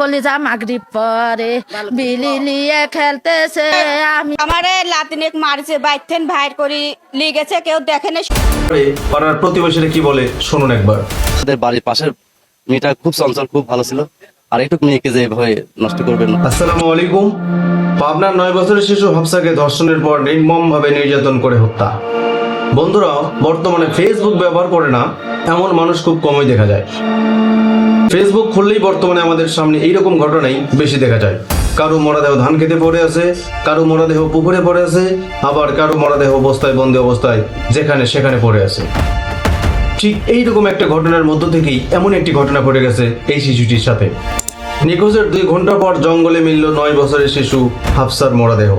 কলিজা মাগরিব পরে বিলি লিয়ে খেলতেছে আমি আমারে লাতিনিক মারছে বাইথেন ভাইর করি লিগেছে কেউ দেখে না। পাড়ার প্রতিবেশীরা কি বলে? শুনুন একবার। আমাদের বাড়ির পাশের মেয়েটা খুব চঞ্চল খুব ভালো ছিল। আর একটু মেয়েকে যে এভাবে নষ্ট করবেন না। আসসালামু আলাইকুম। পাবনার নয় বছরের শিশু হাফসাকে ধর্ষণের পর নির্মম ভাবে নির্যাতন করে হত্যা। বন্ধুরা বর্তমানে ফেসবুক ব্যবহার করে না এমন মানুষ খুব কমই দেখা যায়। ফেসবুক খুললেই বর্তমানে আমাদের সামনে এইরকম ঘটনাই বেশি দেখা যায়। কারও মরাদেহ ধান খেতে পড়ে আছে, কারও মরাদেহ পুকুরে পড়ে আছে, আবার কারও মরাদেহ অবস্থায় বন্দি অবস্থায়, যেখানে সেখানে পড়ে আছে। ঠিক এইরকম একটা ঘটনার মধ্য থেকেই এমন একটি ঘটনা ঘটে গেছে এই শিশুটির সাথে। নিখোঁজের দুই ঘণ্টা পর জঙ্গলে মিলল নয় বছরের শিশু হাফসার মরদেহ।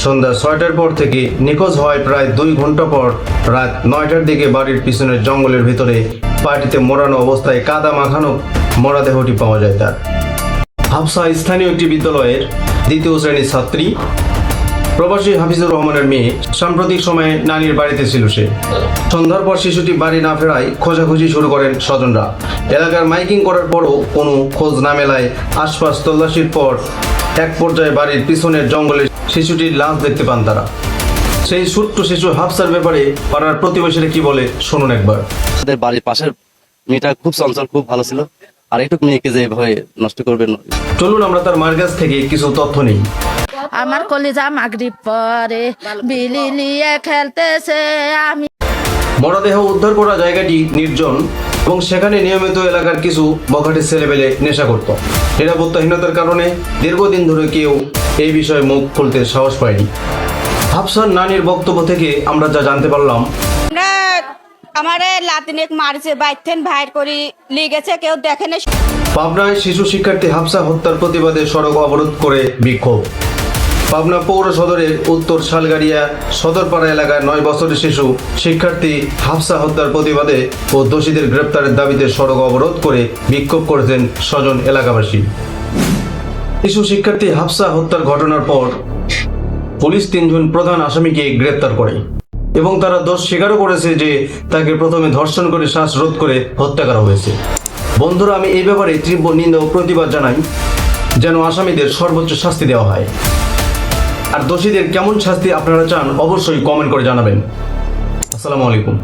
সন্ধ্যা ছয়টার পর থেকে নিখোঁজ হওয়ায় প্রায় দুই ঘণ্টা পর রাত নয়টার দিকে বাড়ির পিছনের জঙ্গলের ভিতরে পাটিতে মরানো অবস্থায় কাদা মাখানো মরাদেহটি পাওয়া যায় তার। হাফসা স্থানীয় একটি বিদ্যালয়ের দ্বিতীয় শ্রেণির ছাত্রী প্রবাসী হাফিজুর রহমানের মেয়ে সাম্প্রতিক সময়ে নানির বাড়িতে ছিল সে। সন্ধ্যার পর শিশুটি বাড়ি না ফেরায় খোঁজাখুঁজি শুরু করেন স্বজনরা। এলাকার মাইকিং করার পরও কোনো খোঁজ না মেলায় আশপাশ তল্লাশির পর এক পর্যায়ে বাড়ির পিছনের জঙ্গলে শিশুটির লাশ দেখতে পান তারা। সেই ছোট্ট শিশু হাফসার ব্যাপারে পাড়ার প্রতিবেশীরা কি বলে শুনুন একবার। তাদের বাড়ির পাশের মেয়েটা খুব চঞ্চল খুব ভালো ছিল। আর একটু মেয়েকে যে এভাবে নষ্ট করবেন। চলুন আমরা তার মার কাছ থেকে কিছু তথ্য নিই। আমার কলিজা মাগরিব পরে বিলি লিয়ে খেলতেছে আমি। মরদেহ উদ্ধার করা জায়গাটি নির্জন এবং সেখানে নিয়মিত এলাকার কিছু বখাটে ছেলেবেলে নেশা করত। নিরাপত্তাহীনতার কারণে দীর্ঘদিন ধরে কেউ এই বিষয়ে মুখ খুলতে সাহস পায়নি। হাফসার নানির বক্তব্য থেকে আমরা যা জানতে পারলাম আমরা লাতিনিক মারছে বাইথেন ভাইর করি লিগেছে কেউ দেখে না। পাবনায় শিশু শিক্ষার্থী হাফসা হত্যার প্রতিবাদে সড়ক অবরোধ করে বিক্ষোভ। পাবনা পৌর সদরের উত্তর শালগাড়িয়া সদরপাড়া এলাকায় নয় বছরের শিশু শিক্ষার্থী হাফসা হত্যার প্রতিবাদে ও দোষীদের গ্রেপ্তারের দাবিতে সড়ক অবরোধ করে বিক্ষোভ করেছেন স্বজন এলাকাবাসী। শিশু শিক্ষার্থী হাফসা হত্যার ঘটনার পর পুলিশ তিনজন প্রধান আসামিকে গ্রেপ্তার করে এবং তারা দোষ স্বীকারও করেছে যে তাকে প্রথমে ধর্ষণ করে শ্বাসরোধ করে হত্যা করা হয়েছে। বন্ধুরা, আমি এই ব্যাপারে তীব্র নিন্দা ও প্রতিবাদ জানাই যেন আসামিদের সর্বোচ্চ শাস্তি দেওয়া হয়। আর দোষীদের কেমন শাস্তি আপনারা চান অবশ্যই কমেন্ট করে জানাবেন। আসসালামু আলাইকুম।